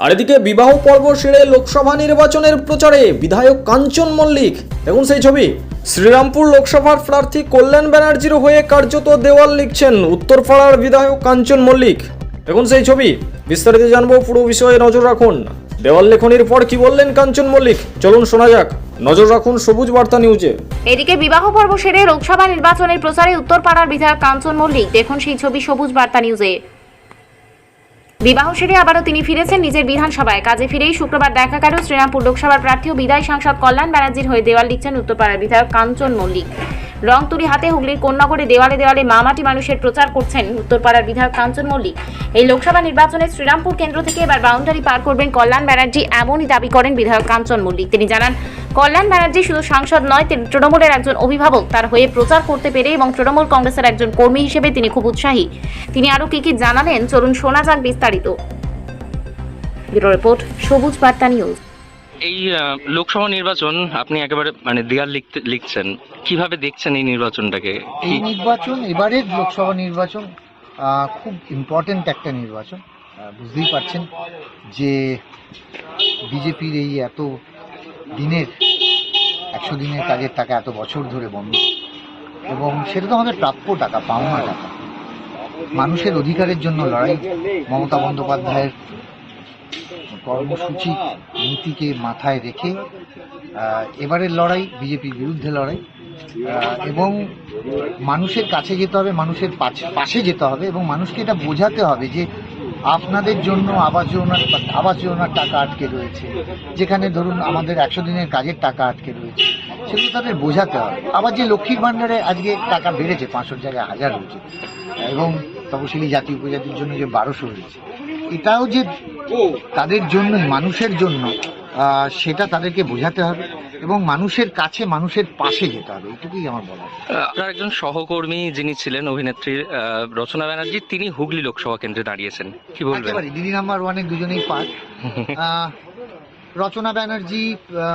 আর এদিকে বিবাহ পর্ব সেরে লোকসভা নির্বাচনের প্রচারে বিধায়ক কাঞ্চন মল্লিক। দেখুন সেই ছবি। শ্রীরামপুর লোকসভার প্রার্থী কল্যাণ ব্যানার্জির হয়ে কার্যত দেওয়াল লিখছেন উত্তরপাড়ার বিধায়ক কাঞ্চন মল্লিক। দেখুন সেই ছবি। বিস্তারিত জানব পুরো বিষয়ে নজর রাখুন। দেওয়াল লেখনির পর কি বললেন কাঞ্চন মল্লিক? চলুন শোনা যাক। নজর রাখুন সবুজ বার্তা নিউজে। এদিকে বিবাহ পর্ব সেরে লোকসভা নির্বাচনের প্রচারে উত্তরপাড়ার বিধায়ক কাঞ্চন মল্লিক। দেখুন সেই ছবি সবুজ বার্তা নিউজে। বিবাহ সেরে আবারও তিনি ফিরেছেন নিজের বিধানসভায়। কাজে ফিরেই শুক্রবার দেখা গেল শ্রীরামপুর লোকসভার প্রার্থী ও বিদায়ী সাংসদ কল্যাণ ব্যানার্জির হয়ে দেওয়াল লিখছেন উত্তরপাড়ার বিধায়ক কাঞ্চন মল্লিক। রংতুলি হাতে হুগলির কন্যাগড়ে দেওয়ালে দেওয়ালে মামাটি মানুষের প্রচার করছেন উত্তরপাড়ার বিধায়ক কাঞ্চন মল্লিক। এই লোকসভা নির্বাচনে শ্রীরামপুর কেন্দ্র থেকে এবার বাউন্ডারি পার করবেন কল্যাণ ব্যানার্জি এমনই দাবি করেন বিধায়ক কাঞ্চন মল্লিক। তিনি জানান, কল্যাণ ব্যানার্জি শুধু সাংসদ নয়, তিনি তৃণমূলের একজন অভিভাবক। তার হয়ে প্রচার করতে পেরে এবং তৃণমূল কংগ্রেসের একজন কর্মী হিসেবে তিনি খুব উৎসাহী। তিনি আরও কি কি জানালেন? চলুন শোনা যাক বিস্তারিত। রিপোর্ট, সবুজ বার্তা নিউজ। এই লোকসভা নির্বাচন আপনি একেবারে মানে দেয়াল লিখতে লিখছেন। কীভাবে দেখছেন এই নির্বাচনটাকে? এই নির্বাচন এবারের লোকসভা নির্বাচন খুব ইম্পর্টেন্ট একটা নির্বাচন। বুঝতেই পারছেন যে বিজেপির এই এত দিনের একশো দিনের কাজের টাকা এত বছর ধরে বন্ধ। এবং সেটা তো আমাদের প্রাপ্য টাকা পাওনা টাকা। মানুষের অধিকারের জন্য লড়াই মমতা বন্দ্যোপাধ্যায়ের কর্মসূচি নীতিকে মাথায় রেখে এবারের লড়াই, বিজেপির বিরুদ্ধে লড়াই এবং মানুষের কাছে যেতে হবে, মানুষের পাশে যেতে হবে এবং মানুষকে এটা বোঝাতে হবে যে আপনাদের জন্য আবাস যোজনার আবাস যোজনার টাকা আটকে রয়েছে, যেখানে ধরুন আমাদের একশো দিনের কাজের টাকা আটকে রয়েছে, সেগুলো তাদের বোঝাতে হবে। আবার যে লক্ষ্মীর ভাণ্ডারে আজকে টাকা বেড়েছে, পাঁচশোর জায়গায় হাজার হয়েছে, এবং তপশিলি জাতি উপজাতির জন্য যে বারোশো হয়েছে, এটাও যে তাদের জন্য মানুষের জন্য সেটা তাদেরকে বোঝাতে হবে এবং মানুষের কাছে মানুষের পাশে যেতে হবে এটুকুই আমার বলা আপনার একজন সহকর্মী যিনি ছিলেন অভিনেত্রী রচনা ব্যানার্জি তিনি হুগলি লোকসভা কেন্দ্রে দাঁড়িয়েছেন। কি বলবেন? দিদি নাম্বার ওয়ানে দুজনেই পাস রচনা ব্যানার্জি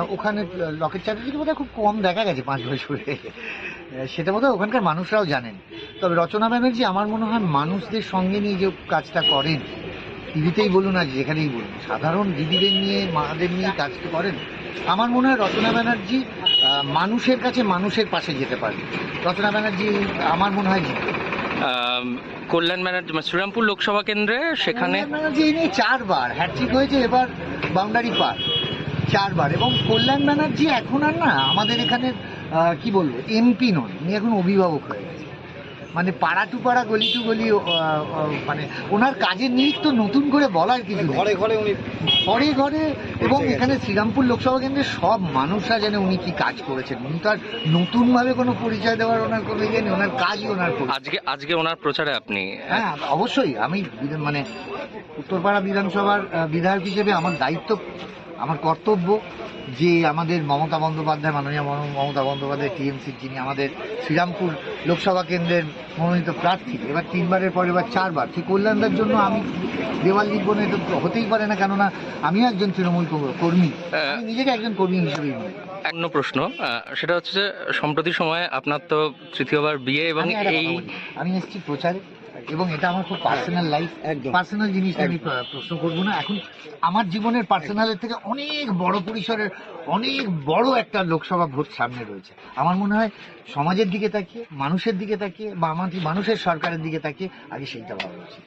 ওখানে লকেট চ্যাটার্জিকে বোধহয় খুব কম দেখা গেছে পাঁচ বছরে। সেটা বোধহয় ওখানকার মানুষরাও জানেন। তবে রচনা ব্যানার্জি আমার মনে হয় মানুষদের সঙ্গে নিয়ে যে কাজটা করেন টিভিতেই বলুন আর যেখানেই বলুন। সাধারণ দিদিদের নিয়ে মাদের নিয়ে কাজ করেন। আমার মনে হয় রচনা ব্যানার্জি মানুষের কাছে মানুষের পাশে যেতে পারে রচনা ব্যানার্জি আমার মনে হয় জিতবে কল্যাণ ব্যানার্জি মানে শ্রীরামপুর লোকসভা কেন্দ্রে সেখানে ব্যানার্জি এই নিয়ে চারবার। হ্যাট্রিক হয়েছে এবার বাউন্ডারি পার। চারবার। এবং কল্যাণ ব্যানার্জি এখন আর না আমাদের এখানে কি বলব এমপি নন। উনি এখন অভিভাবক হয়ে গেছে মানে পাড়া টু পাড়া গলি টু গলি মানে ওনার কাজের নিরিখ তো নতুন করে বলার কিছু ঘরে ঘরে উনি ঘরে ঘরে এবং এখানে শ্রীরামপুর লোকসভা কেন্দ্রের সব মানুষরা জানে উনি কি কাজ করেছেন। উনি তো আর নতুনভাবে কোনো পরিচয় দেওয়ার ওনার কোনো ইয়ে নেই ওনার কাজই ওনার আজকে আজকে ওনার প্রচারে আপনি হ্যাঁ? অবশ্যই। আমি মানে উত্তরপাড়া বিধানসভার বিধায়ক হিসেবে আমার দায়িত্ব আমার কর্তব্য যে আমাদের মমতা বন্দ্যোপাধ্যায় মাননীয় মমতা বন্দ্যোপাধ্যায় টিএমসির যিনি আমাদের শ্রীরামপুর লোকসভা কেন্দ্রের মনোনীত প্রার্থী এবার তিনবারের পর এবার চারবার। সেই কল্যাণদার জন্য আমি দেওয়াল লিখব না এটা হতেই পারে না কেননা আমিও একজন তৃণমূল কর্মী। আমি নিজেকে একজন কর্মী হিসেবেই মনে অন্য প্রশ্ন সেটা হচ্ছে যে সম্প্রতি সময়ে আপনার তো তৃতীয়বার বিয়ে এবং এই আমি এসেছি প্রচারে। এবং এটা আমার খুব পার্সোনাল লাইফ পার্সোনাল জিনিসটা আমি প্রশ্ন করব না। এখন আমার জীবনের পার্সোনালের থেকে অনেক বড় পরিসরের অনেক বড় একটা লোকসভা ভোট সামনে রয়েছে। আমার মনে হয় সমাজের দিকে তাকিয়ে মানুষের দিকে তাকিয়ে বা আমাদের মানুষের সরকারের দিকে তাকিয়ে আগে সেইটা ভাবা উচিত।